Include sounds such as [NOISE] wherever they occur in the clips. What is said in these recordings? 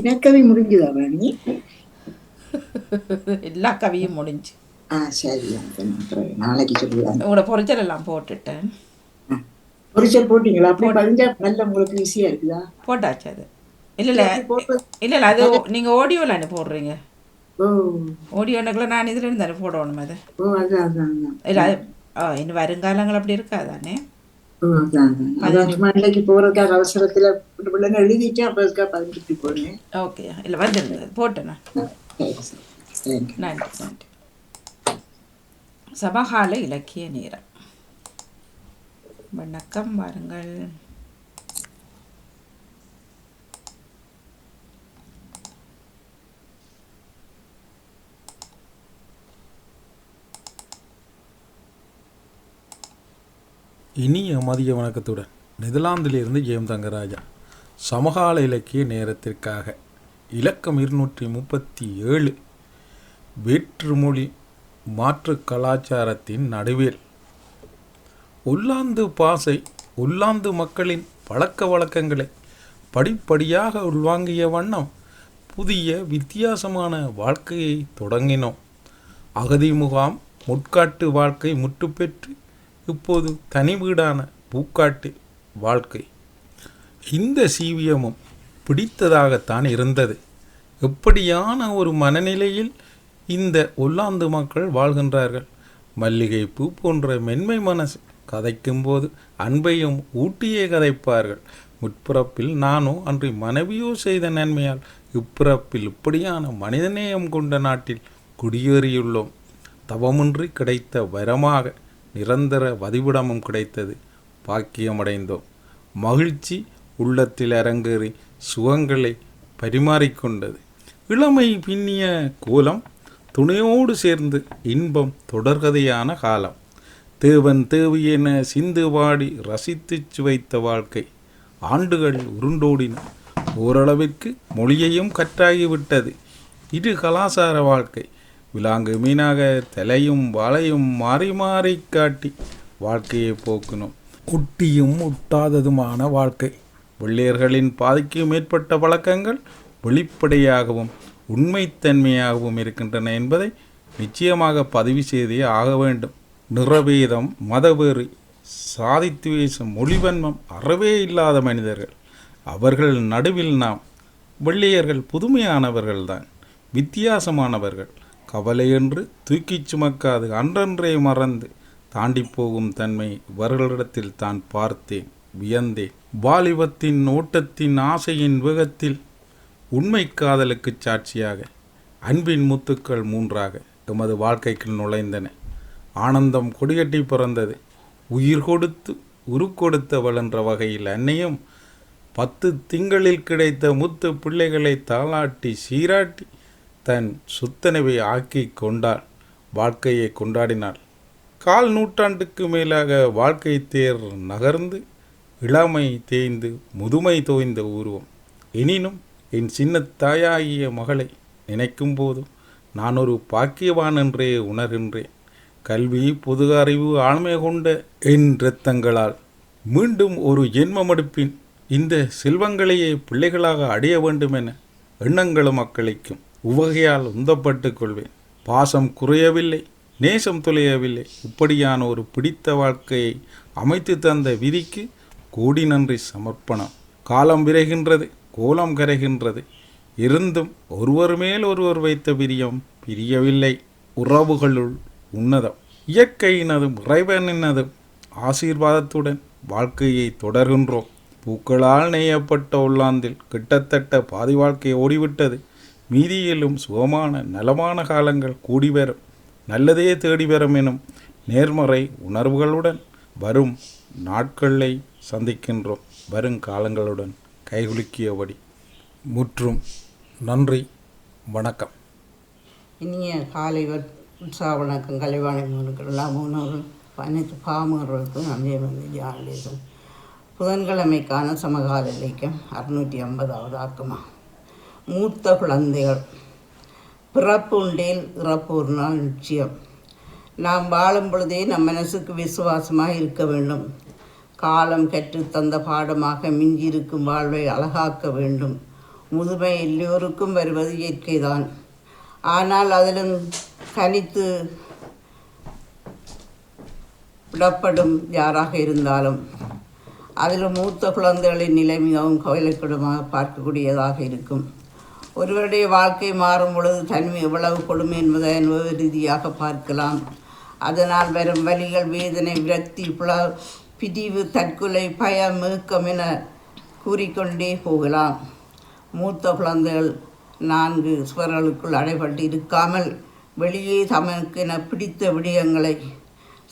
இனக்கவி முடிஞ்சுதா ராணி? [LAUGHS] எல்லா கவியும் முடிஞ்சு. ஆ சரி நாளைக்கு சொல்லுவாங்க உங்களோட பொறிச்சல் எல்லாம் போட்டுட்டேன். பொரிச்சல் போட்டீங்களா? அப்படி பதிஞ்சா நல்ல உங்களுக்கு ஈஸியா இருக்குதா? போட்டாச்சு அது. இல்லை இல்லை இல்லை இல்லை அது நீங்கள் ஆடியோவில் அனு போடுறீங்க? ஓ. ஆடியோனுக்குள்ள நான் இதில் இருந்து தானே போடணும் அது. இல்லை அது இன்னும் வருங்காலங்கள் அப்படி இருக்காதானே? இன்னைக்கு போறதுக்காக அவசரத்துல பிள்ளைங்க எழுதிட்டு அப்ப பதிஞ்சுட்டு போனேன் ஓகே இல்லை வந்துருந்தது போட்டேண்ணா நன்றி நன்றி சமகால இலக்கிய நேரம் வணக்கம் வாருங்கள் இனிய மதிய வணக்கத்துடன் நெதர்லாந்திலிருந்து ஜெயம் தங்கராஜா. சமகால இலக்கிய நேரத்திற்காக இலக்கம் இருநூற்றி முப்பத்தி ஏழு வேற்றுமொழி மாற்று கலாச்சாரத்தின் நடுவில். உல்லாந்து பாசை உல்லாந்து மக்களின் பழக்க வழக்கங்களை படிப்படியாக உள்வாங்கிய வண்ணம் புதிய வித்தியாசமான வாழ்க்கையை தொடங்கினோம். அகதி முகாம் முட்காட்டு வாழ்க்கை முட்டுப்பெற்று இப்போது தனி வீடான பூக்காட்டு வாழ்க்கை. இந்த சீவியமும் பிடித்ததாகத்தான் இருந்தது. எப்படியான ஒரு மனநிலையில் இந்த ஒல்லாந்து மக்கள் வாழ்கின்றார்கள். மல்லிகை பூ போன்ற மென்மை மனசு கதைக்கும்போது அன்பையும் ஊட்டியே கதைப்பார்கள். முற்பிறப்பில் நானோ அன்று மனைவியோ செய்த நன்மையால் இப்பிறப்பில் இப்படியான மனிதநேயம் கொண்ட நாட்டில் குடியேறியுள்ளோம். தவமின்றி கிடைத்த வரமாக நிரந்தர வதிவிடமும் கிடைத்தது. பாக்கியமடைந்தோம். மகிழ்ச்சி உள்ளத்தில் அரங்கேறி சுகங்களை பரிமாறிக்கொண்டது. இளமை பின்னிய கோலம் துணையோடு சேர்ந்து இன்பம் தொடர்கதையான காலம். தேவன் தேவி என சிந்து பாடி ரசித்துச் சுவைத்த வாழ்க்கை. ஆண்டுகள் உருண்டோடின ஓரளவிற்கு மொழியையும் கற்றாகிவிட்டது. இது கலாசார வாழ்க்கை. விலாங்கு மீனாக தலையும் வலையும் மாறி மாறி காட்டி வாழ்க்கையை போக்கினோம். குட்டியும் முட்டாததுமான வாழ்க்கை. வெள்ளையர்களின் பாதிக்கு மேற்பட்ட பழக்கங்கள் வெளிப்படையாகவும் உண்மைத்தன்மையாகவும் இருக்கின்றன என்பதை நிச்சயமாக பதிவு செய்தே ஆக வேண்டும். நிறவேதம் மதவெறி சாதித்துவேசம் மொழிவன்மம் அறவே இல்லாத மனிதர்கள். அவர்கள் நடுவில் நாம். வெள்ளையர்கள் புதுமையானவர்கள்தான். வித்தியாசமானவர்கள். கவலையென்று தூக்கிச் சுமக்காது அன்றன்றே மறந்து தாண்டி போகும் தன்மை இவர்களிடத்தில் தான் பார்த்தேன் வியந்தேன். வாலிபத்தின் ஓட்டத்தின் ஆசையின் வேகத்தில் உண்மை காதலுக்குச் சாட்சியாக அன்பின் முத்துக்கள் மூன்றாக எமது வாழ்க்கைக்குள் நுழைந்தன. ஆனந்தம் கொடிகட்டி பிறந்தது. உயிர் கொடுத்து உருக்கொடுத்தவள் என்ற வகையில் அன்னையும் பத்து திங்களில் கிடைத்த முத்து பிள்ளைகளை தாளாட்டி சீராட்டி தன் சுத்தனவை ஆக்கி கொண்டாள் வாழ்க்கையை கொண்டாடினாள். கால் நூற்றாண்டுக்கு மேலாக வாழ்க்கை தேர் நகர்ந்து இளமை தேய்ந்து முதுமை தோய்ந்த உருவம். எனினும் என் சின்ன தாயாகிய மகளை நினைக்கும் போதும் நான் ஒரு பாக்கியவான் என்றே உணர்கின்றேன். கல்வி பொது அறிவு ஆண்மை கொண்ட என் இரத்தங்களால் மீண்டும் ஒரு ஜென்மமெடுப்பின் இந்த செல்வங்களையே பிள்ளைகளாக அடைய வேண்டும் என எண்ணங்களும் மக்களைக்கும் உவகையால் உந்தப்பட்டு கொள்வேன். பாசம் குறையவில்லை நேசம் தொலையவில்லை. இப்படியான ஒரு பிடித்த வாழ்க்கையை அமைத்து தந்த விதிக்கு கோடி நன்றி சமர்ப்பணம். காலம் விரைகின்றது கோலம் கரைகின்றது. இருந்தும் ஒருவர் மேல் ஒருவர் வைத்த பிரியம் பிரியவில்லை. உறவுகளுள் உன்னதம். இயற்கையினதும் இறைவனினதும் ஆசீர்வாதத்துடன் வாழ்க்கையை தொடர்கின்றோம். பூக்களால் நெய்யப்பட்ட உள்ளாந்தில் கிட்டத்தட்ட பாதி வாழ்க்கை ஓடிவிட்டது. மீதியிலும் சுகமான நலமான காலங்கள் கூடி வரும் நல்லதே தேடி வரும் எனும் நேர்மறை உணர்வுகளுடன் வரும் நாட்களை சந்திக்கின்றோம். வருங்காலங்களுடன் கைகுலுக்கியபடி. முற்றும் நன்றி. வணக்கம். இனிய காலை உற்சாக வணக்கம். கலைவாணி மூணுக்கள் எல்லா அனைத்து பாமர்களுக்கும் நன்றி வந்து ஜானலேசன் புதன்கிழமைக்கான சமகால இலக்கியம் அறுநூற்றி ஐம்பதாவது ஆக்கமா. மூத்த குழந்தைகள். பிறப்பு உண்டேல் இறப்பு ஒரு நாள் நிச்சயம். நாம் வாழும் பொழுதே நம் மனசுக்கு விசுவாசமாக இருக்க வேண்டும். காலம் கற்றுத் தந்த பாடமாக மிஞ்சியிருக்கும் வாழ்வை அழகாக்க வேண்டும். முதுமை எல்லோருக்கும் வருவது இயற்கைதான். ஆனால் அதிலும் தனித்து விடப்படும் யாராக இருந்தாலும் அதில் மூத்த குழந்தைகளின் நிலை மிகவும் கவலைக்கிடமாக பார்க்கக்கூடியதாக இருக்கும். ஒருவருடைய வாழ்க்கை மாறும் பொழுது தனிமை எவ்வளவு கொடுமை என்பதை அனுபவ ரீதியாக பார்க்கலாம். அதனால் வரும் வலிகள் வேதனை விரக்தி புல பிரிவு தற்கொலை பயம் ஏக்கம் என கூறிக்கொண்டே போகலாம். மூத்த குழந்தைகள் நான்கு சுவர்களுக்குள் அடைபட்டு இருக்காமல் வெளியே தமக்கென பிடித்த விடயங்களை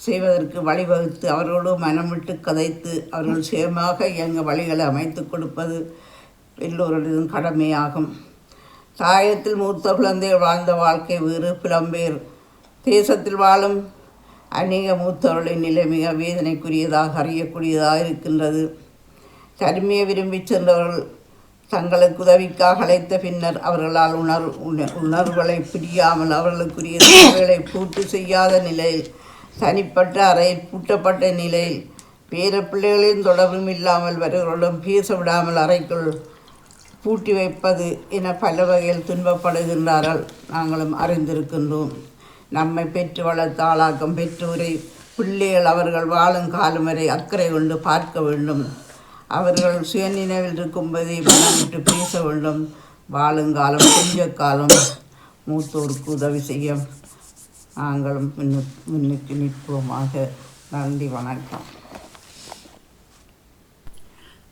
செய்வதற்கு வழிவகுத்து அவர்களோடு மனமிட்டு கதைத்து அவர்கள் சுயமாக இயங்க வழிகளை அமைத்து கொடுப்பது எல்லோருடையும் கடமையாகும். தாயத்தில் மூத்த குழந்தை வாழ்ந்த வாழ்க்கை வேறு புலம்பெயர் தேசத்தில் வாழும் அநேக மூத்தவர்களின் நிலை மிக வேதனைக்குரியதாக அறியக்கூடியதாக இருக்கின்றது. தனிமையை விரும்பி சென்றவர்கள் தங்களுக்கு உதவிக்காக அழைத்த பின்னர் அவர்களால் உணர் உண- உணர்வுகளை பிரியாமல் அவர்களுக்குரிய தேவைகளை பூர்த்தி செய்யாத நிலையில் தனிப்பட்ட அறையில் பூட்டப்பட்ட நிலையில் பேர பிள்ளைகளின் தொடர்பும் இல்லாமல் வருவர்களுடன் பேச விடாமல் அறைக்குள் பூட்டி வைப்பது என பல வகையில் துன்பப்படுகின்றார்கள். நாங்களும் அறிந்திருக்கின்றோம். நம்மை பெற்று வளர்த்த ஆளாக்கம் பெற்றோரை பிள்ளைகள் அவர்கள் வாழும் காலம் வரை அக்கறை கொண்டு பார்க்க வேண்டும். அவர்கள் சுயநினைவில் இருக்கும்போதே விட்டு பேச வேண்டும். வாழுங்காலம் கொஞ்ச காலம் மூத்தோருக்கு உதவி செய்ய. நாங்களும் முன்னு முன்னுக்கு நிற்போமாக. நன்றி வணக்கம்.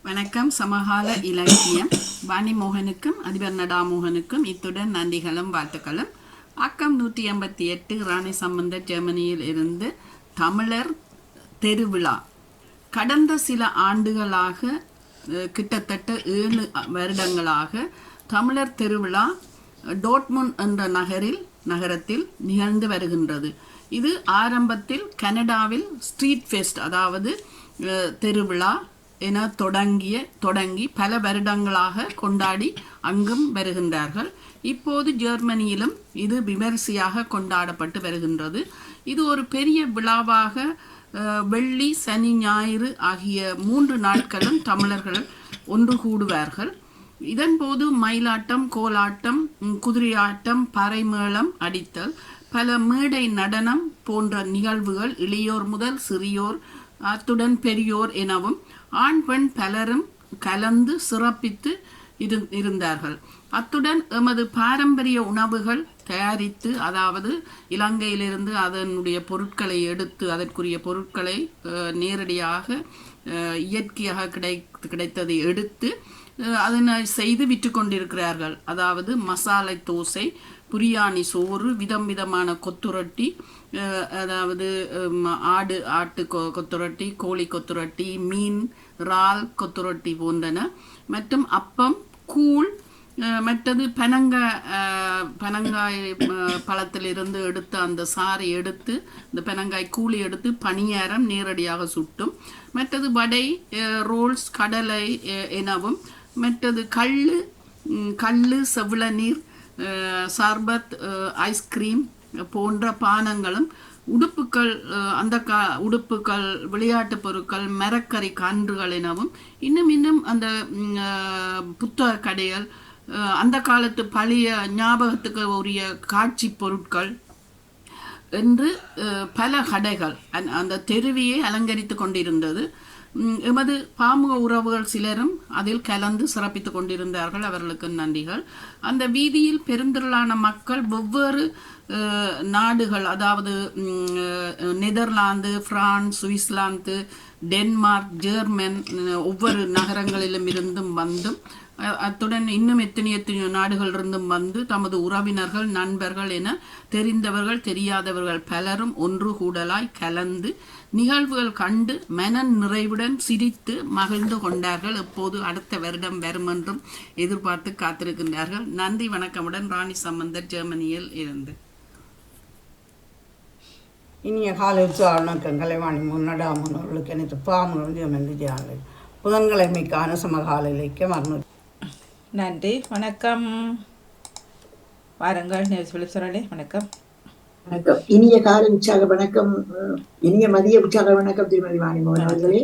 வணக்கம். சமகால இலக்கியம். வாணி மோகனுக்கும் அதிபர் நடாமோகனுக்கும் இத்துடன் நன்றிகளும் வாழ்த்துக்களும். ஆக்கம் நூற்றி எண்பத்தி எட்டு ராணி சம்பந்தர் ஜெர்மனியில் இருந்து தமிழர் தெருவிழா. கடந்த சில ஆண்டுகளாக கிட்டத்தட்ட ஏழு வருடங்களாக தமிழர் திருவிழா டோட்முன் என்ற நகரில் நகரத்தில் நிகழ்ந்து வருகின்றது. இது ஆரம்பத்தில் கனடாவில் ஸ்ட்ரீட் ஃபெஸ்ட் அதாவது திருவிழா என தொடங்கிய தொடங்கி பல வருடங்களாக கொண்டாடி அங்கும் வருகின்றார்கள். இப்போது ஜெர்மனியிலும் இது விமரிசையாக கொண்டாடப்பட்டு வருகின்றது. இது ஒரு பெரிய விழாவாக வெள்ளி சனி ஞாயிறு ஆகிய மூன்று நாட்களும் தமிழர்கள் ஒன்று கூடுவார்கள். இதன்போது மயிலாட்டம் கோலாட்டம் குதிரையாட்டம் பறைமேளம் அடித்தல் பல மேடை நடனம் போன்ற நிகழ்வுகள் இளையோர் முதல் சிறியோர் அத்துடன் பெரியோர் எனவும் ஆண் பெண் பலரும் கலந்து சிறப்பித்து இரு இருந்தார்கள். அத்துடன் எமது பாரம்பரிய உணவுகள் தயாரித்து அதாவது இலங்கையிலிருந்து அதனுடைய பொருட்களை எடுத்து அதற்குரிய பொருட்களை நேரடியாக இயற்கையாக கிடை கிடைத்ததை எடுத்து அதனை செய்து விற்று கொண்டிருக்கிறார்கள். அதாவது மசாலை தோசை பிரியாணி சோறு விதம் விதமான கொத்துரொட்டி அதாவது ஆடு ஆட்டு கொ கொத்துரொட்டி கோழி கொத்துரொட்டி மீன் இறால் கொத்துரொட்டி போன்றன. மற்றும் அப்பம் கூழ் மற்றது பனங்காய் பனங்காய் பழத்திலிருந்து எடுத்த அந்த சாறை எடுத்து இந்த பனங்காய் கூழி எடுத்து பணியாரம் நேரடியாக சுட்டும். மற்றது வடை ரோல்ஸ் கடலை எனவும். மற்றது கல் கல் கள்ளு சர்பத் ஐஸ்கிரீம் போன்ற பானங்களும் உடுப்புக்கள் அந்த கா உடுப்புக்கள் விளையாட்டுப் பொருட்கள் மரக்கறி கன்றுகள் எனவும் இன்னும் இன்னும் அந்த புத்தக கடைகள் அந்த காலத்து பழைய ஞாபகத்துக்கு உரிய காட்சி பொருட்கள் என்று அஹ், பல கடைகள் அந்த- அந்த தெருவையே அலங்கரித்து கொண்டிருந்தது. உம், எமது பாமுக உறவுகள் சிலரும் அதில் கலந்து சிறப்பித்து கொண்டிருந்தார்கள். அவர்களுக்கு நன்றிகள். அந்த வீதியில் பெருந்திரளான மக்கள் வெவ்வேறு நாடுகள் அதாவது Netherlands France Switzerland Denmark German ஒவ்வொரு நகரங்களிலும் இருந்தும் வந்தும் அத்துடன் இன்னும் எத்தனை எத்தனையோ நாடுகளிலிருந்தும் வந்து தமது உறவினர்கள் நண்பர்கள் என தெரிந்தவர்கள் தெரியாதவர்கள் பலரும் ஒன்று கூடலாய் கலந்து நிகழ்வுகள் கண்டு மன நிறைவுடன் சிரித்து மகிழ்ந்து கொண்டார்கள். எப்போது அடுத்த வருடம் வரும் என்றும் எதிர்பார்த்து காத்திருக்கின்றார்கள். நன்றி வணக்கமுடன் ராணி சம்பந்தர் ஜெர்மனியில் இருந்து. இனிய காலை உற்சாகம் கலைவாணி முன்னடா முன்னோர்களுக்கு எனக்கு பாமுடன் எமர்ந்து புதன்கிழமைக்கான சமகால இலக்கியம் அறுநூற்றி நன்றி வணக்கம் வாருங்கள் சொல்லலே வணக்கம் வணக்கம் இனிய காலை உற்சாக வணக்கம் இனிய மதிய உற்சாக வணக்கம் திருமதி வாணிமோகன் அவர்களே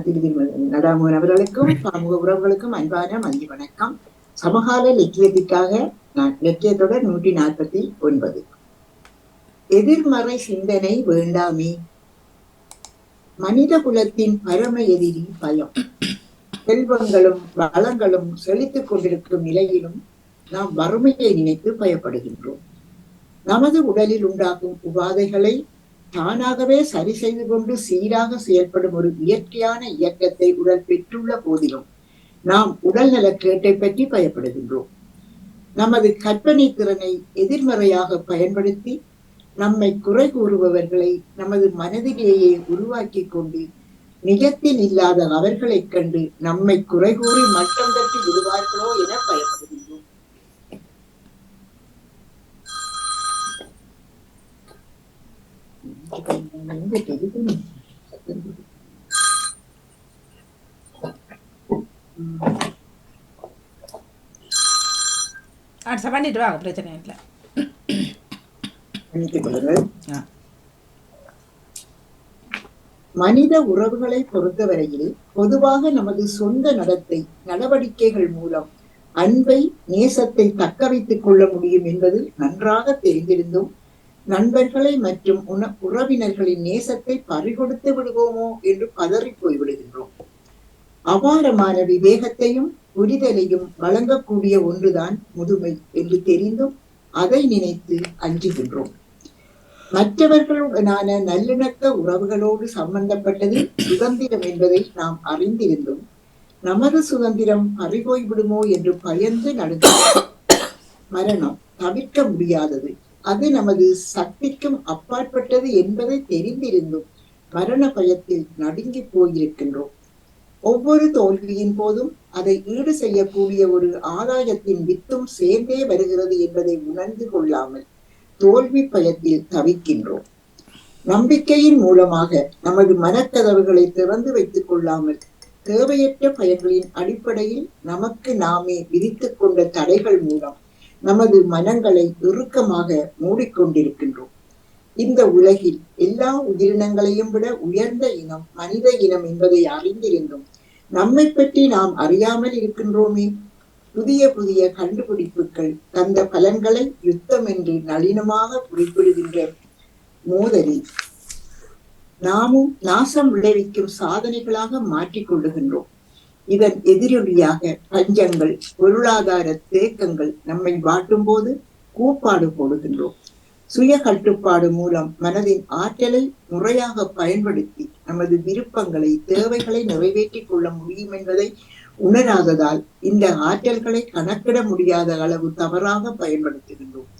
திரு திருமதி நடாமோகன் அவர்களுக்கும் பாமுக உறவுகளுக்கும் அன்பான மதிய வணக்கம் சமகால இலக்கியத்திற்காக நான் இலக்கியத்தொடர் நூற்றி நாற்பத்தி ஒன்பது எதிர்மறை சிந்தனை வேண்டாமே. மனித குலத்தின் பரம எதிரி பயம். செல்வங்களும் வளங்களும் செழித்துக் கொண்டிருக்கும் நிலையிலும் நாம் வறுமையை நினைத்து பயப்படுகின்றோம். நமது உடலில் உண்டாகும் உபாதைகளை தானாகவே சரி செய்து கொண்டு சீராக செயல்படும் ஒரு இயற்கையான இயக்கத்தை உடல் பெற்றுள்ள போதிலும் நாம் உடல் நலக்கேட்டை பற்றி பயப்படுகின்றோம். நமது கற்பனை திறனை எதிர்மறையாக பயன்படுத்தி நம்மை குறை கூறுபவர்களை நமது மனதிலேயே உருவாக்கி கொண்டு நிஜத்தில் இல்லாத அவர்களைக் கண்டு நம்மை குறை கூறி மட்டம் தட்டி விடுவார்களோ என பயப்படுகின்றோம். பண்ணிட்டு வாங்க பிரச்சனை இல்லை. கொள்ளுங்கள் ஆ. மனித உறவுகளை பொறுத்தவரையில் பொதுவாக நமது சொந்த நடத்தை நடவடிக்கைகள் மூலம் அன்பை நேசத்தை தக்க வைத்துக் கொள்ள முடியும் என்பது நன்றாக தெரிந்திருந்தும் நண்பர்களை மற்றும் உண- உறவினர்களின் நேசத்தை பறிகொடுத்து விடுவோமோ என்று பதறி போய்விடுகின்றோம் அபாரமான விவேகத்தையும் புரிதலையும் வழங்கக்கூடிய ஒன்றுதான் முதுமை என்று தெரிந்தும் அதை நினைத்து அஞ்சுகின்றோம். மற்றவர்களுடனான நல்லிணக்க உறவுகளோடு சம்பந்தப்பட்டது சுதந்திரம் என்பதை நாம் அறிந்திருந்தும். நமது சுதந்திரம் பறிபோய் விடுமோ என்று பயந்து நடுங்கிறோம் மரணம் தவிர்க்க முடியாதது. அது நமது சக்திக்கும் அப்பாற்பட்டது என்பதை தெரிந்திருந்தும். மரண பயத்தில் நடுங்கி போயிருக்கின்றோம். ஒவ்வொரு தோல்வியின் போதும் அதை ஈடு செய்யக்கூடிய ஒரு ஆதாயத்தின் வித்தும் சேர்ந்தே வருகிறது என்பதை உணர்ந்து கொள்ளாமல் தோல்வி பயத்தில் தவிக்கின்றோம். நம்பிக்கையின் மூலமாக நமது மனக்கதவுகளை திறந்து வைத்துக் கொள்ளாமல் தேவையற்ற பயன்களின் அடிப்படையில் நமக்கு நாமே விதித்துக் கொண்ட தடைகள் மூலம் நமது மனங்களை இறுக்கமாக மூடிக்கொண்டிருக்கின்றோம். இந்த உலகில் எல்லா உயிரினங்களையும் விட உயர்ந்த இனம் மனித இனம் என்பதை அறிந்திருந்தும் நம்மை பற்றி நாம் அறியாமல் இருக்கின்றோமே? புதிய புதிய கண்டுபிடிப்புகள் தந்த பலன்களை யுத்தம் என்று நளினமாக குறிப்பிடுகின்ற மோதலி நாமும் நாசம் விளைவிக்கும் சாதனைகளாக மாற்றிக் கொள்ளுகின்றோம். இதன் எதிரொலியாக பஞ்சங்கள் பொருளாதார தேக்கங்கள் நம்மை வாட்டும் போது கூப்பாடு போடுகின்றோம். சுய கட்டுப்பாடு மூலம் மனதின் ஆற்றலை முறையாக பயன்படுத்தி நமது விருப்பங்களை தேவைகளை நிறைவேற்றிக் கொள்ள முடியும் என்பதை உணராததால் இந்த ஆற்றல்களை கணக்கிட முடியாத அளவு தவறாக பயன்படுத்துகின்றோம்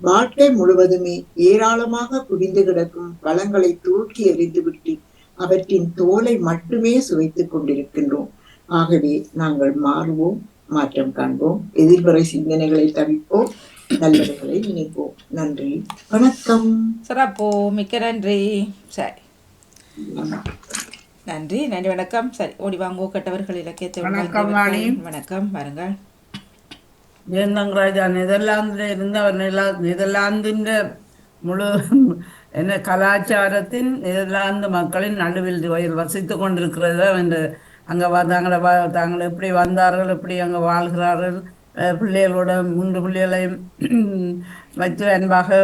வாழ்க்கை முழுவதுமே ஏராளமாக குவிந்து கிடக்கும் வளங்களை தூக்கி எறிந்துவிட்டு அவற்றின் தோலை மட்டுமே சுவைத்துக் கொண்டிருக்கின்றோம். ஆகவே நாங்கள் மாறுவோம் மாற்றம் காண்போம் எதிர்மறை சிந்தனைகளை தவிர்ப்போம் நல்லவைகளை நினைப்போம். நன்றி வணக்கம். சிறப்பு மிக்க நன்றி. சரி. நன்றி நன்றி வணக்கம் சரி ஓடி வாங்கோ கட்டவர்கள் இலக்கியத்தை வணக்கம். வாணி. வணக்கம் வாருங்கள் ஜெயந்தங்கராஜா நெதர்லாந்தில் இருந்தவர் நெதர்லாந்திൻ്റെ முழு என்ன கலாச்சாரத்தின் நெதர்லாந்து மக்களின் நடுவில் வ- வசித்துக் கொண்டிருக்கிறது இந்த அங்கே வந்தாங்கள தாங்கள் எப்படி வந்தார்கள் எப்படி அங்கே வாழ்கிறார்கள் பிள்ளைகளோட மூன்று பிள்ளைகளையும் வைத்து அன்பாக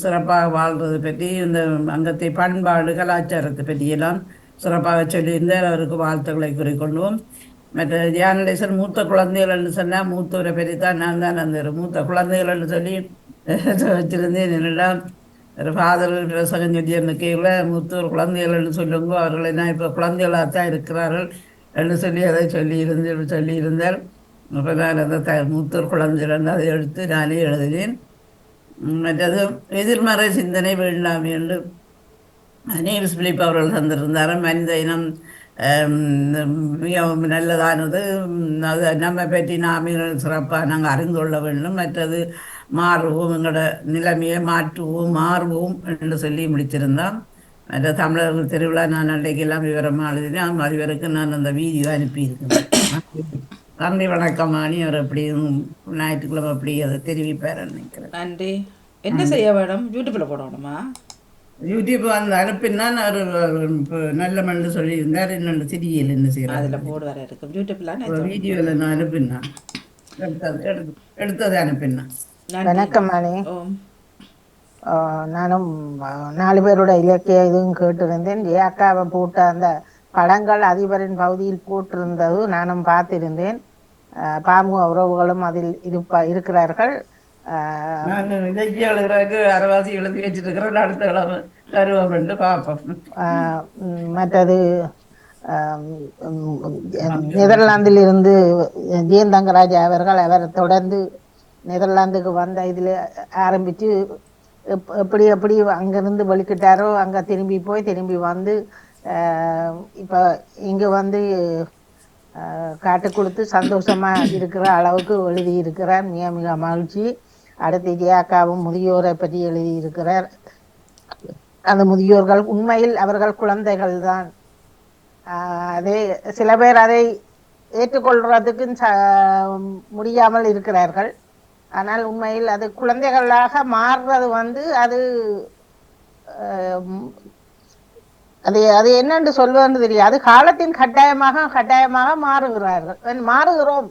சிறப்பாக வாழ்றது பற்றி இந்த அங்கத்தை பண்பாடு கலாச்சாரத்தை பற்றியெல்லாம் சிறப்பாக சொல்லியிருந்தார். அவருக்கு வாழ்த்துக்களை கூறிக்கொள்வோம். மற்ற தியானடேசன் மூத்த குழந்தைகள் என்று சொன்னால் மூத்தவரை பற்றி தான் நான் தான் அந்த ஒரு மூத்த குழந்தைகள் என்று சொல்லி [LAUGHS] வச்சிருந்தேன். என்னிடம் ஒரு ஃபாதர் பிரசங்கம் சொல்லி இருக்கையில் மூத்தோர் குழந்தைகள் என்று சொல்லுங்க அவர்கள் என்ன இப்போ குழந்தைகளாக தான் இருக்கிறார்கள் என்று சொல்லி அதை சொல்லியிருந்து சொல்லியிருந்தார் அப்போ நான் அந்த த மூத்தோர் குழந்தைகள் என்று அதை எடுத்து நானே எழுதினேன். மற்றது எதிர்மறை சிந்தனை வேண்டாம் என்று நீல்ஸ் பிலிப் அவர்கள் தந்திருந்தார். மனித இனம் மிகவும் நல்லதானது. அது நம்ம பற்றி நாம சிறப்பாக நாங்கள் அறிந்து கொள்ள வேண்டும். மற்றது மாறுவோம் எங்களோட நிலைமையை மாற்றுவோம் மாறுவோம் என்று சொல்லி முடித்திருந்தோம் மற்ற தமிழர்கள் திருவிழா நான் அன்றைக்கெல்லாம் விவரமாக எழுதினேன். அதுவரைக்கு நான் அந்த வீடியோ அனுப்பியிருக்கேன் நன்றி வணக்கம். மாணி அவர் எப்படியும் ஞாயிற்றுக்கிழமை அப்படி அதை தெரிவிப்பார் நினைக்கிறேன். நன்றி. என்ன செய்ய வேணும்? யூடியூப்பில் போடணுமா? யூடியூப் வந்து அனுப்பினான் அவர் நல்ல மண்ணு சொல்லியிருந்தார் என்னென்ன தெரியல என்ன செய்யறாரு அதில் போடுவார இருக்கும் யூடியூப்லாம் வீடியோவில் நான் அனுப்பினான் எடுத்தது எடுத்து எடுத்தது அனுப்பினா. நன்றி. வணக்கம் மணி. நானும் நாலு பேரோட இலக்கிய இதுவும் கேட்டிருந்தேன். ஏக்காவை போட்ட அந்த படங்கள் அதிபரின் பகுதியில் போட்டிருந்தது நானும் பார்த்திருந்தேன். ஆஹ் பாமு உறவுகளும் அதில் இருப்ப இருக்கிறார்கள். அரைவாசி எழுதி அடுத்த கிழமை தருவோம் ரெண்டு பார்ப்போம் மற்றது நெதர்லாந்தில் இருந்து ஜெயன் தங்கராஜ் அவர்கள் அவர் தொடர்ந்து நெதர்லாந்துக்கு வந்த இதில் ஆரம்பித்து எப் எப்படி எப்படி அங்கேருந்து வெளிக்கிட்டாரோ அங்கே திரும்பி போய் திரும்பி வந்து இப்போ இங்கே வந்து காட்டு கொடுத்து சந்தோஷமா இருக்கிற அளவுக்கு எழுதி இருக்கிறார் மிக மிக மகிழ்ச்சி. அடுத்து ஜியாக்காவும் முதியோரை பற்றி எழுதி இருக்கிறார் அந்த முதியோர்கள் உண்மையில் அவர்கள் குழந்தைகள் தான் அதே சில பேர் அதை ஏற்றுக்கொள்றதுக்கு ச- முடியாமல் இருக்கிறார்கள். ஆனால் உண்மையில் அது குழந்தைகளாக மாறுறது வந்து அது ஆஹ், அது அது என்னென்று சொல்வதுன்னு தெரியும் அது காலத்தின் கட்டாயமாக கட்டாயமாக மாறுகிறார்கள். மாறுகிறோம்.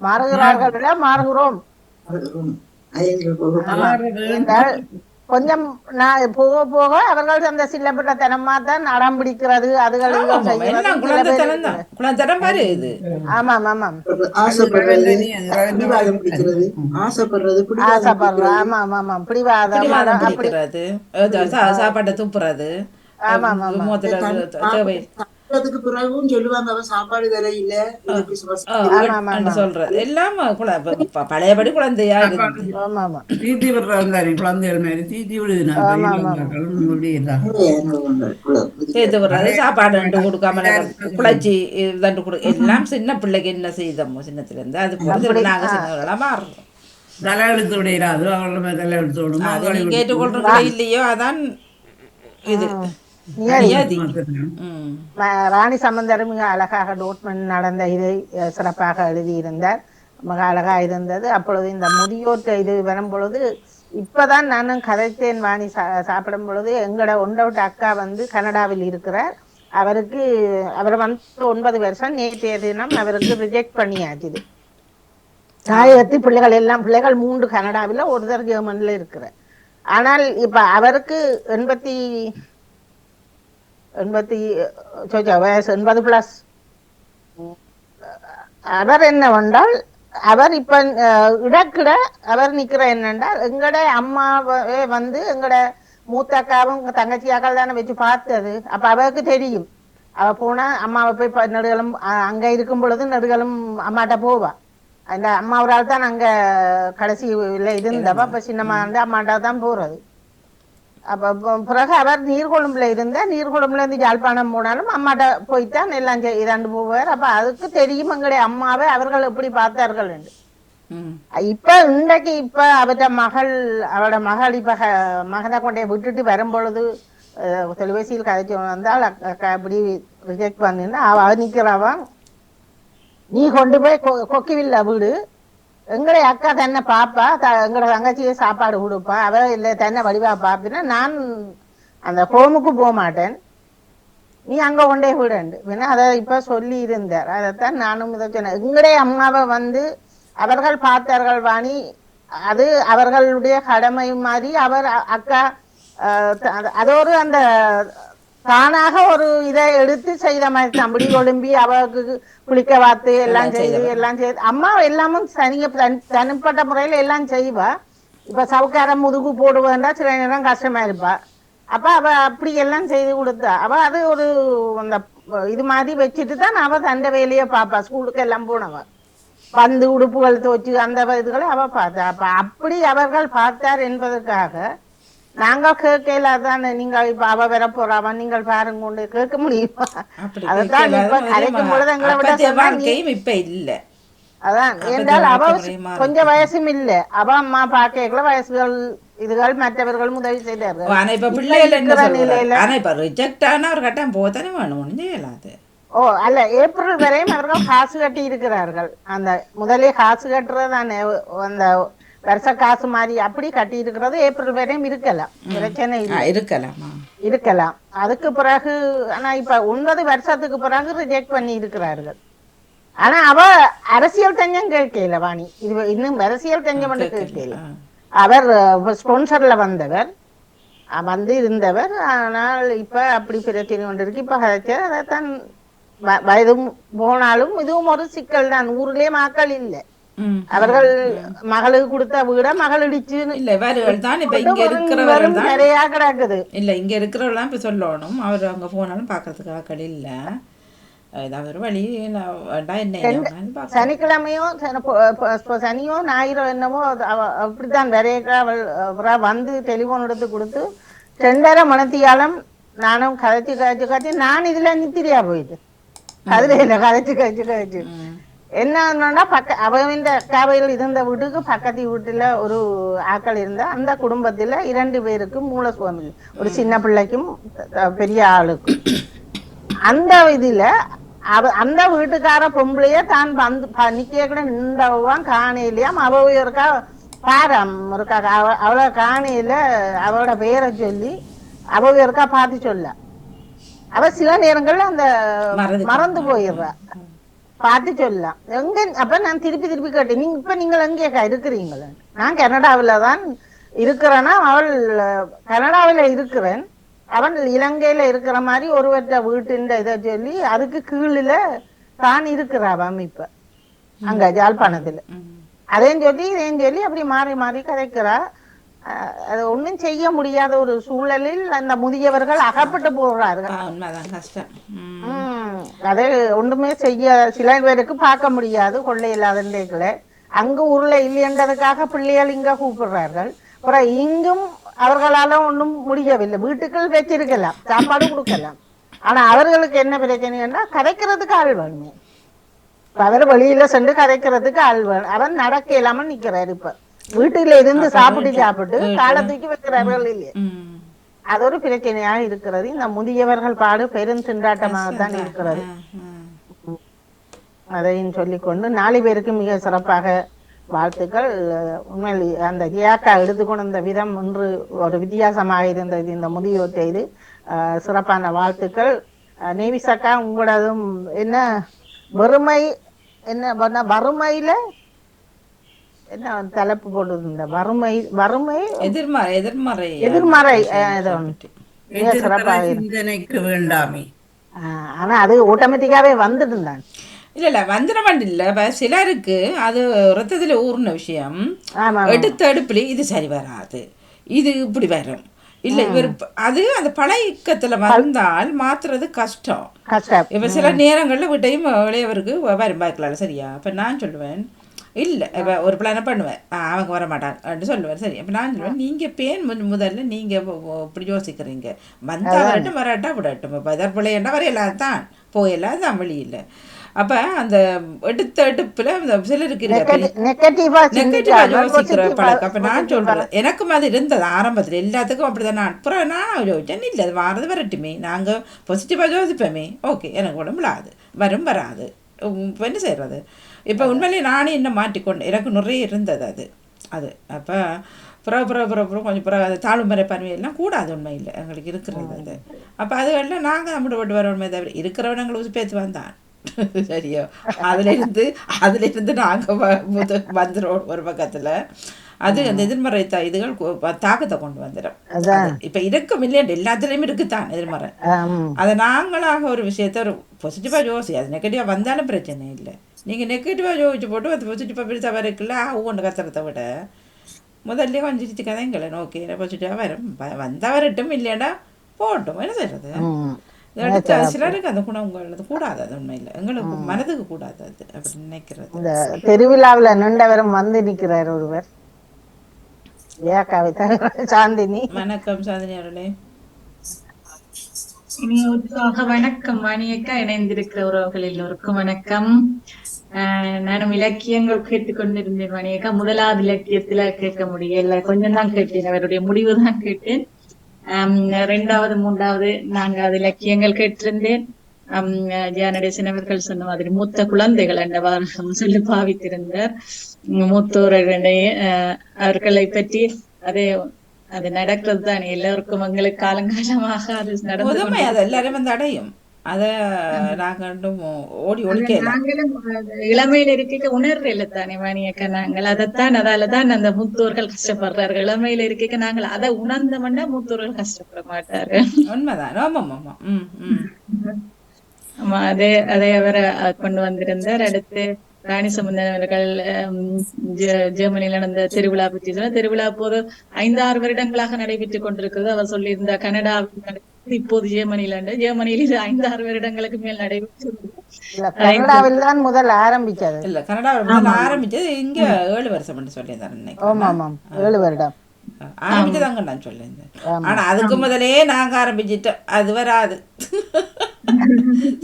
மாறுகிறார்கள் விட மாறுகிறோம். என்றால் கொஞ்சம் நான் போக போக அவர்கள் அந்த சில்லப்பட்டத்தனமா தான் அடம் பிடிக்கிறது அதுகள் ஆமாம், ஆமாம் ஆமாம் ஆசைப்படுறது பிடிவாதம் ஆமா ஆமா ஆமா பிடிவாதம் அப்படி சாப்பாட்டை துப்புறது ஆமா, ஆமா, சாப்பிட்டதுக்கு பிறகும் சொல்லுவாங்க அவன் சாப்பாடு தர இல்ல. சொல்றது எல்லாம் பழையபடி குழந்தையா தீத்தி விடுறாங்க குழந்தைகள் மாதிரி சேர்த்து விடுறது சாப்பாடு ரெண்டு கொடுக்காம குழச்சி இதண்டு கொடு. எல்லாம் சின்ன பிள்ளைக்கு என்ன செய்தோமோ சின்னத்துல இருந்து அது பொறுத்து நாங்க சின்னவர்களா மாறுறோம். தலை எழுத்து விடையிடாது அவங்கள தலை எழுத்து விடும் கேட்டுக்கொள்றீங்களோ இல்லையோ அதான் இது. ராணி சம்பந்தர் மிக அழகாக டோட்மெண்ட் நடந்த இதை சிறப்பாக எழுதியிருந்தார். மிக அழகா இருந்தது. அப்பொழுது இந்த முதியோர் இது வரும் பொழுது இப்பதான் நானும் கதைத்தேன் வாணி சாப்பிடும் பொழுது எங்களோட ஒன்றவிட்ட அக்கா வந்து கனடாவில் இருக்கிறார். அவருக்கு அவர் வந்து ஒன்பது வருஷம் நேற்றைய தினம் அவருக்கு ரிஜெக்ட் பண்ணியாச்சுது தாயகத்து பிள்ளைகள் எல்லாம் பிள்ளைகள் மூன்று கனடாவில் ஒருத்தர் ஜெர்மனில இருக்கிறார். ஆனால் இப்ப அவருக்கு எண்பத்தி எண்பத்தி வயசு எண்பது பிளஸ் அவர் என்னவென்றால் அவர் இப்ப இடக்கிட அவர் நிக்கிற என்னென்றால் எங்கட அம்மாவே வந்து எங்கட மூத்த அக்காவும் தங்கச்சி அக்கால் தானே வச்சு பார்த்தது அப்ப அவருக்கு தெரியும் அவ போனா அம்மாவை போய் நெடுகளும் அங்க இருக்கும் பொழுது நெடுகளும் அம்மாட்ட போவா அந்த அம்மா ஒரு ஆள் தான் அங்க கடைசியில இருந்தவ அப்ப சின்னம்மா வந்து அம்மாட்ட தான் போறது அப்ப பிறகு அவர் நீர்கொழும்புல இருந்தா நீர்கொழும்புல இருந்து யாழ்ப்பாணம் போனாலும் அம்மாட்ட போய்த்தான் எல்லாம் இதாண்டு போவார் அப்ப அதுக்கு தெரியும் எங்களுடைய அம்மாவை அவர்கள் எப்படி பார்த்தார்கள் என்று. இப்ப இன்றைக்கு இப்ப அவட மகள் அவட மகள் இப்ப மகனை கொண்டே விட்டுட்டு வரும் பொழுது தொலைபேசியில் கதைச்சு வந்தால் இப்படி ரிஜெக்ட் பண்ணிருந்தா அவ நிக்கிறவன் நீ கொண்டு போய் கொக்கிவில்ல வீடு. எங்களை அக்கா தன்னை பாப்பா த- எங்களோட தங்கச்சியை சாப்பாடு கொடுப்பா அவ இல்லை தன்னை வடிவா பாப்பினா நான் அந்த ஹோமுக்கு போக மாட்டேன். நீ அங்க கொண்டே விடண்டு. வேணா அதை இப்ப சொல்லி இருந்தார். அதைத்தான் நானும் இதை சொன்னேன். எங்களுடைய அம்மாவை வந்து அவர்கள் பார்த்தார்கள் வாணி அது அவர்களுடைய கடமை மாதிரி அவர் அக்கா அதோடு அது- அது ஒரு அந்த தானாக ஒரு இதை எடுத்து செய்த மாதிரி தம்படி ஒழும்பி அவருக்கு குளிக்க வாத்து எல்லாம் செய்து எல்லாம் செய்து. அம்மா எல்லாமும் தனிய தனி- தனிப்பட்ட முறையில எல்லாம் செய்வா. இப்ப சவுக்காரம் முதுகு போடுவதா சில நேரம் கஷ்டமா இருப்பா. அப்ப அவ அப்படி எல்லாம் செய்து கொடுத்தா. அவ அது ஒரு அந்த இது மாதிரி வச்சுட்டு தான் அவ தண்ட வேலையை பாப்பா. ஸ்கூலுக்கு எல்லாம் போனவ. பந்து உடுப்புகள் துவச்சு அந்த இதுகளை அவ பார்த்தா. அப்ப அப்படி அவர்கள் பார்த்தார் என்பதற்காக நாங்கள் கேட்கல அதான்? நீங்கள் இப்ப அவ வர போறாவா நீங்கள் பாருங்க கொண்டு கேட்க முடியுமா? அதான் இப்ப கரைக்கும் பொழுது எங்களை விட இப்ப இல்ல. அதான் என்றால் அவ. கொஞ்சம் வயசும் இல்ல. அவ அம்மா பாக்கல வயசுகள் இதுகள் மற்றவர்களும் உதவி செய்தார்கள். ஆனா இப்ப பிள்ளைகள் என்ன ஆனா இப்ப ரிஜெக்ட் ஆனா ஒரு கட்டம் போதானே வேணும் ஒண்ணும் செய்யலாது ஓ அல்ல ஏப்ரல் வரையும் அவர்கள் காசு கட்டி இருக்கிறார்கள். அந்த முதலே காசு கட்டுறது தானே அந்த வருஷ காசு மாதிரி அப்படி கட்டி இருக்கிறது ஏப்ரல் வரையும் இருக்கலாம். பிரச்சனை இருக்கலாமா. இருக்கலாம். அதுக்கு பிறகு ஆனா இப்ப ஒன்பது வருஷத்துக்கு பிறகு ரிஜெக்ட் பண்ணி இருக்கிறார்கள் ஆனா அவ அரசியல் தஞ்சம் கேட்கல வாணி. இது இன்னும் அரசியல் தஞ்சம் கேட்கல. அவர் ஸ்பான்சர்ல வந்தவர். வந்து இருந்தவர். ஆனால் இப்ப அப்படி பிரச்சனை ஒன்று இருக்கு. இப்ப அதைத்தான் வயதும் போனாலும் இதுவும் ஒரு சிக்கல் தான். ஊர்லயே மக்கள் இல்லை. அவர்கள் மகளுக்கு கொடுத்த வீட மகள் இடிச்சு இல்ல இவர்கள் தான் இப்ப இங்க இருக்கிறவர்கள் தான். நிறைய கிடக்குது. இல்ல இங்க இருக்கிறவெல்லாம் இப்ப சொல்லணும். அவர் அங்க போனாலும் பாக்குறதுக்கு ஆக்கள் இல்ல. ஏதாவது ஒரு வழி என்ன. சனிக்கிழமையோ சனியோ ஞாயிறோ அவ அப்படித்தான் வரையக்கா அவள் அப்புறம் வந்து டெலிபோன் எடுத்து கொடுத்து ரெண்டரை மணத்தியாலம் நானும் கதைச்சு கதைச்சு கதைச்சு நான் இதுல நித்திரியா போயிட்டு. அதுல இல்ல கதைச்சு கதைச்சு கதைச்சு. என்னன்னா பக்க அவன் இந்த காவையில் இருந்த வீட்டுக்கு பக்கத்து வீட்டுல ஒரு ஆக்கள் இருந்தா அந்த குடும்பத்துல இரண்டு பேருக்கு மூல சுவாமி ஒரு சின்ன பிள்ளைக்கும் பெரிய ஆளுக்கும். அந்த இதுல அவ அந்த வீட்டுக்கார பொம்பளைய தான் வந்து ப- நிக்க கூட நின்றவான் காணையிலையாம் அவ இருக்கா பாரம் இருக்கா அவ- அவள காணையில அவளோட பேரை சொல்லி அவ இருக்கா பார்த்து சொல்ல. அவ சில நேரங்கள்ல அந்த மறந்து போயிடுறா. பார்த்து சொல்லலாம் எங்க அப்ப நான் திருப்பி திருப்பி கேட்டேன். நீங்க இப்ப நீங்கள் எங்கேக்கா இருக்கிறீங்களா? நான் கனடாவில தான் இருக்கிறேன்னா அவள் கனடாவில இருக்கிறேன். அவன் இலங்கையில இருக்கிற மாதிரி ஒருவற்ற வீட்டுன்ற இதை சொல்லி அதுக்கு கீழில தான் இருக்கிறாவாம் இப்ப அங்க ஜாழ்ப்பாணத்துல. அதையும் சொல்லி இதையும் சொல்லி அப்படி மாறி மாறி கதைக்கிறா. அது ஒண்ணும் செய்ய முடியாத ஒரு சூழலில் அந்த முதியவர்கள் அகப்பட்டு. ம், அது ஒண்ணுமே செய்ய சில பேருக்கு பார்க்க முடியாது கொள்ளை இல்லாதவங்களை அங்க ஊர்ல இல்லைன்றதுக்காக பிள்ளைகள் இங்க கூப்பிடுறார்கள். அப்புறம் இங்கும் அவர்களால ஒண்ணும் முடியவில்லை. வீட்டுக்குள் வச்சிருக்கலாம் சாப்பாடு கொடுக்கலாம். ஆனா அவர்களுக்கு என்ன பிரச்சனைன்னா கதைக்கிறதுக்கு ஆள் வேணுமே. அவர் வெளியில சென்று கதைக்கிறதுக்கு ஆள் வேணும். அவன் நடக்க இல்லாம நிக்கிறாரு இப்ப. வீட்டுல இருந்து சாப்பிட்டு சாப்பிட்டு காலத்துக்கு வைக்கிறார்கள் இல்லையே. அது ஒரு பிரச்சனையாக இருக்கிறது. இந்த முதியவர்கள் பாடு பெரும் திண்டாட்டமாக தான் இருக்கிறது. அதையும் சொல்லிக்கொண்டு நாலு பேருக்கு மிக சிறப்பாக வாழ்த்துக்கள். உண்மையில் அந்த தியாக்கா எடுத்துக்கொண்ட இந்த விதம் ஒன்று ஒரு வித்தியாசமாக இருந்தது. இந்த முதியோர் செய்து சிறப்பான வாழ்த்துக்கள். நேவிசாக்கா உங்களதும் என்ன வறுமை என்ன பண்ண வறுமையில என்ன தலைப்பு போட்டு வறுமை வறுமை? எதிர்மறை எதிர்மறை. எதிர்மறை. சிந்தனைக்கு வேண்டாமே. ஆனா அது ஆட்டோமேட்டிக்காவே வந்துட்டு தான். இல்ல இல்ல வந்திரவன் இல்ல இப்ப சிலருக்கு அது ரத்தத்துல ஊர்ன விஷயம். ஆமா எடுத்த அடுப்புல இது சரி வராது. இது இப்படி வரும். இல்ல இவர் அது அந்த பழக்கத்துல வந்தால் மாத்துறது கஷ்டம். கஷ்டம். இப்ப சில நேரங்கள்ல விட்டையும் இளையவருக்கு வரும். பார்க்கலாம் சரியா? அப்ப நான் சொல்லுவேன். இல்ல இப்ப ஒரு பிளான பண்ணுவேன். அவங்க வர மாட்டாங்க அப்படின்னு சொல்லுவேன். சரி அப்ப நான் சொல்லுவேன் நீங்க பேன் முதல்ல நீங்க ஒ- ஒ- இப்படி யோசிக்கிறீங்க. வந்தா வரட்டும் வராட்டா விடட்டும். இப்ப எதர் பிள்ளையண்டா வரையலாம் தான். போயலாம் தான் வழி இல்லை அப்ப அந்த எடுத்த எடுப்புல சிலருக்கு நெகட்டிவா யோசிக்கிற பழக்கம். அப்ப நான் சொல்றேன் எனக்கும் அது இருந்தது ஆரம்பத்துல. எல்லாத்துக்கும் அப்படிதான் நான் அப்புறம் நான் யோசிச்சேன் இல்லை அது வாரது வரட்டுமே. நாங்க பாசிட்டிவா யோசிப்போமே. ஓகே எனக்கு உடம்பு விழாது வரும் வராது. என்ன செய்யறது இப்ப உண்மையிலேயே நானே என்ன மாட்டிக்கொண்டேன் எனக்கு நிறைய இருந்தது அது. அது. அப்ப புறம் புறம் புறம் புறம் கொஞ்சம் புறம் அது தாழ்மறை பறவையெல்லாம் கூடாது உண்மையில். எங்களுக்கு இருக்கிறது அது. அப்போ அதுகளில் நாங்கள் நம்மளோட விட்டு வரணுமே தவிர இருக்கிறவனங்களை பேத்து வந்தான். சரியோ அதுல இருந்து அதுல இருந்து நாங்க வ- முத- வந்துரும் ஒரு பக்கத்துல அது அந்த எதிர்மறை இதுகள் தாக்கத்தை கொண்டு வந்துடும் இப்ப இருக்கும் இல்லையா எல்லாத்துலயுமே இருக்குதான் எதிர்மறை அதை நாங்களாக ஒரு விஷயத்த ஒரு பாசிட்டிவாக யோசி அது நெகட்டிவாக வந்தாலும் பிரச்சனை இல்லை நீங்கள் நெகட்டிவாக யோசிச்சு போட்டு அது பாசிட்டிவாக பெருசாக வரக்குள்ள ஒவ்வொன்று கத்துறத விட முதல்ல கொஞ்சம் சிரிச்சு கதைங்களேன் ஓகே பாசிட்டிவாக வரும் வந்தா வரட்டும் இல்லையாடா போகட்டும் என்ன செய்யறது அடுத்த சிலருக்கு அந்த குணம் உங்களது கூடாது அது உண்மையில். எங்களுக்கு மனதுக்கு கூடாது அது அப்படி நினைக்கிறது. இந்த திருவிழாவுல நின்றவரும் வந்து நிக்கிறார் ஒருவர். ஏக்காவை தவிர சாந்தினி. வணக்கம் சாதனை அவர்களே. வணக்கம். மணியக்கா இணைந்திருக்கிற உறவுகள் எல்லோருக்கும் வணக்கம். ஆஹ் நானும் இலக்கியங்கள் கேட்டுக்கொண்டிருந்தேன் மணியக்கா. முதலாவது இலக்கியத்துல கேட்க முடியல. கொஞ்சம் தான் கேட்டேன் அவருடைய முடிவு தான் கேட்டேன். ரெண்டாவது மூன்றாவது நான்காவது இலக்கியங்கள் கேட்டிருந்தேன். ஜானடேசன் அவர்கள் சொன்ன மாதிரி மூத்த குழந்தைகள் என்ற வாரம் சொல்லி பாவித்திருந்தார். ஆஹ், அவர்களை பற்றி அதே அது நடக்கிறது தான். எல்லோருக்கும் எங்களுக்கு காலங்காலமாக அது நடந்து எல்லாரும் வந்து அடையும். அதை நாங்கள் ரெண்டும் ஓடி ஒழிக்கல. நாங்களும் இளமையில இருக்க உணர்வு இல்லை தானே மணியக்கா நாங்கள். அதைத்தான் அதால தான் அந்த மூத்தோர்கள் கஷ்டப்படுறார்கள். இளமையில இருக்க நாங்கள் அதை உணர்ந்தோம்னா மூத்தோர்கள் கஷ்டப்பட மாட்டார்கள். உண்மைதான். ஆமாம் ஆமாம் ம் ம். ஆமா அதே அதை அவர் கொண்டு வந்திருந்தார். அடுத்து ராணி சம்பந்தன் அவர்கள் ஜெர்மனியில் நடந்த திருவிழா பற்றி சொன்னார் திருவிழா போது ஐந்தாறு வருடங்களாக நடைபெற்றுக் கொண்டிருக்கிறது. அவர் சொல்லியிருந்த கனடாவில் நடக்கிறது இப்போது ஜெர்மனியில. ஜெர்மனியில் இது ஐந்தாறு வருடங்களுக்கு மேல் நடைபெற்று இல்ல கனடாவில் தான் முதல் ஆரம்பிச்சது. இல்லை கனடாவில் முதல்ல ஆரம்பிச்சது இங்கே ஏழு வருஷம் சொல்லியிருந்தேன் நினைக்கிறேன். ஆமா ஆமாம். ஏழு வருடம். ஆரம்பிச்சதாங்க நான் சொல்லியிருந்தேன் ஆனா அதுக்கு முதலே நாங்க ஆரம்பிச்சிட்டோம் அது வராது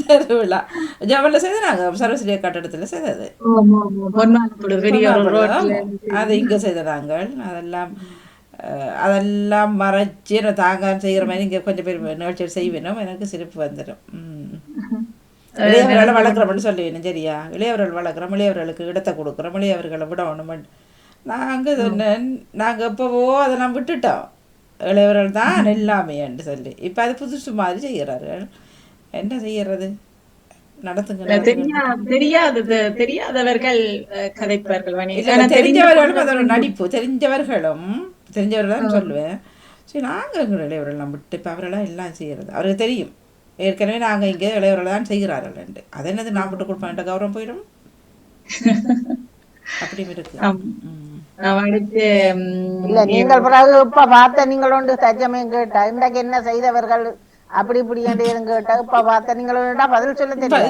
திருவிழா செய்து நாங்க சர்வஸ்ரீ கட்டடத்துல செய்தது அது இங்க செய்த நாங்கள் அதெல்லாம் அதெல்லாம் மறைச்சு நான் தாங்க செய்கிற மாதிரி இங்க கொஞ்சம் பேர் நிகழ்ச்சிகள் செய்வேனும் எனக்கு சிரிப்பு வந்துடும். இளையவர்களை வளர்க்குறோம்னு சொல்லுவேன் சரியா இளையவர்கள் வளர்க்குறோம் இளையவர்களுக்கு இடத்தை கொடுக்குறோம் இளையவர்களை விடணும் நாங்கள் நாங்கள் எப்போவோ அதெல்லாம் விட்டுட்டோம். இளையவர்கள் தான் எல்லாமே என்று சொல்லி. இப்போ அது புதுசு மாதிரி செய்கிறார்கள் என்ன செய்யறது? தெரியாதவர்கள் தெரிஞ்சவர்களும் அதோட நடிப்பு தெரிஞ்சவர்களும் தெரிஞ்சவர்கள் தான் சொல்லுவேன். சரி நாங்கள் எங்கள் இளையவர்கள்லாம் விட்டு இப்போ அவரெல்லாம் எல்லாம் செய்கிறது அவருக்கு தெரியும். ஏற்கனவே நாங்கள் இங்கே இளையவர்கள் தான் செய்கிறார்கள் அது என்னது? நான் விட்டு கொடுப்பேன் கௌரவம் போயிடும்? [LAUGHS] அப்படி இருக்கு இல்ல நீங்கள் பிறகு இப்ப பார்த்த நீங்கள் ஒன்று தச்சமயம் கேட்டா இன்றைக்கு என்ன செய்தவர்கள் அப்படி இப்படி என்று கேட்டா இப்ப பார்த்த நீங்கள் பதில் சொல்ல தெரியாது.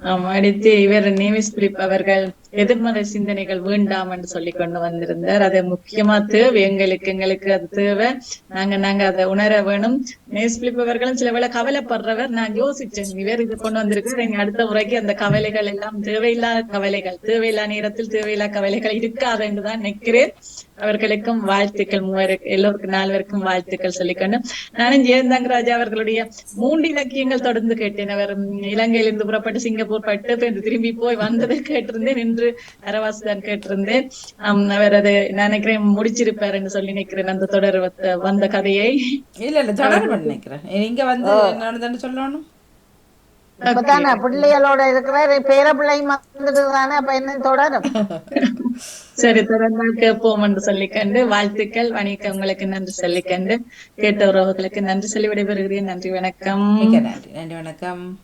பதில் அடுத்து இவர் நேவிஸ் பிலிப் அவர்கள் எதிர்மறை சிந்தனைகள் வேண்டாம் என்று சொல்லி கொண்டு வந்திருந்தார். அது முக்கியமா தேவை. எங்களுக்கு எங்களுக்கு அது தேவை. நாங்க நாங்க அதை உணர வேணும். நேவிஸ் பிலிப் அவர்களும் சில வேளை கவலைப்படுறவர். நான் யோசிச்சேன் இவர் இது கொண்டு வந்திருக்கு எங்க அடுத்த முறைக்கு அந்த கவலைகள் எல்லாம் தேவையில்லா கவலைகள் தேவையில்லா நேரத்தில் தேவையில்லா கவலைகள் இருக்காது என்றுதான் நினைக்கிறேன். அவர்களுக்கும் வாழ்த்துக்கள் மூவருக்கு எல்லோருக்கும் நால்வருக்கும் வாழ்த்துக்கள் சொல்லிக்கொண்டு நானும் ஜெயந்தங்கராஜா அவர்களுடைய மூன்று இலக்கியங்கள் தொடர்ந்து கேட்டேன். அவர் இலங்கையிலிருந்து புறப்பட்டு சிங்கப்பூர் பட்டு பிறகு திரும்பி போய் வந்ததை கேட்டிருந்தேன் இன்று அரவாசி தான் கேட்டிருந்தேன் அவர் அது நான் நினைக்கிறேன் முடிச்சிருப்பார் என்று சொல்லி நினைக்கிறேன் அந்த தொடர் வந்த- வந்த கதையை. இல்ல இல்ல தொடர் நினைக்கிறேன். இங்க வந்து நடந்தேன்னு சொல்லணும்? இப்பதானே? பிள்ளைகளோட இருக்கிற பேர பிள்ளையும் வந்துட்டு தானே அப்ப என்ன தொடரும்? சரி தொடர்ந்து கேட்போம் என்று சொல்லிக்கண்டு வாழ்த்துக்கள் வணிக உங்களுக்கு நன்றி சொல்லிக்கண்டு கேட்ட உறவுகளுக்கு நன்றி சொல்லி விடைபெறுகிறேன். நன்றி வணக்கம். நன்றி. நன்றி வணக்கம்.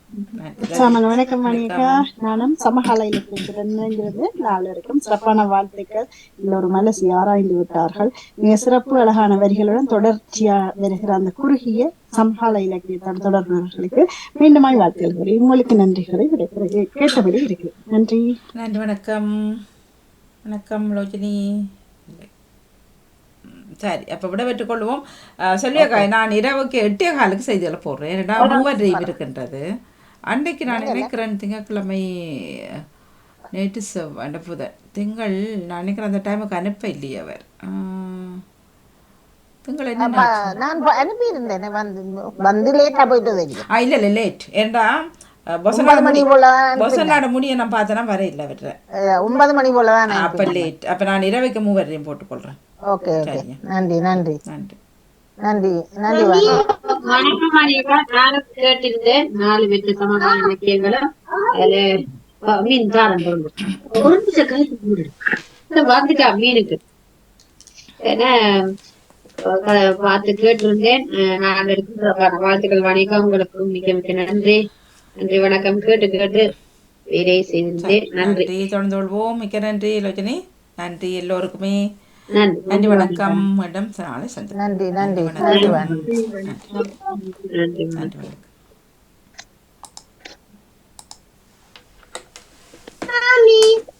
வணக்கம் மணிக்கா நானும் சமகால இலக்கியத்துடன் இணைந்திருந்து நாளருக்கும். சிறப்பான வாழ்த்துக்கள். எல்லோரும் மலசி ஆராய்ந்து விட்டார்கள். மிக சிறப்பு அழகான வரிகளுடன் தொடர்ச்சியா வருகிற அந்த குறுகிய சமகால இலக்கியத்தோட தொடர்பவர்களுக்கு மீண்டுமாய் வாழ்த்துகள் கூறி உங்களுக்கு நன்றிகளை. கேட்டபடி இருக்கு நன்றி. நன்றி வணக்கம். வணக்கம் லோஜினி சரி அப்போ விட பெற்றுக்கொள்வோம் சொல்லியாக்கா நான் இரவுக்கு எட்டே காலுக்கு செய்திகளை போடுறேன். ஏன்னா மூவர் டிரைவ் இருக்கின்றது. அன்றைக்கு நான் நினைக்கிறேன் திங்கட்கிழமை நேற்று செவ்வாய் புதன். திங்கள் நான் நினைக்கிறேன் அந்த டைமுக்கு அனுப்ப இல்லையே அவர் ஆ, திங்கள் என்ன அப்ப நான் வந்து வந்து போயிட்டு இல்லை இல்லை லேட் ஏண்டா ஒன்பது பொசநாடு மணி போல பொசநாடு முடிய நான் பார்த்தேன்னா வர இல்லை அஹ், ஒன்பது மணி போல தான் அப்போ லேட் அப்போ நான் இரவைக்கு மூவரையும் போட்டுக்கொள்கிறேன் ஓகே. நன்றி நன்றி நன்றி நன்றி நன்றி வணக்கம் வணக்கம் மணியக்கா நானும் கேட்டிருந்தேன் நாலு பேருக்கு சமமான இலக்கியங்களும் அதுல மீன் தாரம் ஒரு நிமிஷம் மீனுக்கு ஏன்னா பார்த்து கேட்டிருந்தேன். நான் எடுத்துக்கான வாழ்த்துக்கள் வணக்கம் உங்களுக்கு மிக மிக நன்றி. நன்றி வணக்கம். கேட்டு கேட்டு வேலை செய்திருந்தேன் நன்றி. தொடர்ந்து கொள்வோம். மிக நன்றி லோஜனி நன்றி எல்லோருக்குமே. நன்றி. வணக்கம். மேடம் நாளை சந்திப்போம். நன்றி நன்றி வணக்கம். நன்றி வணக்கம். Mommy.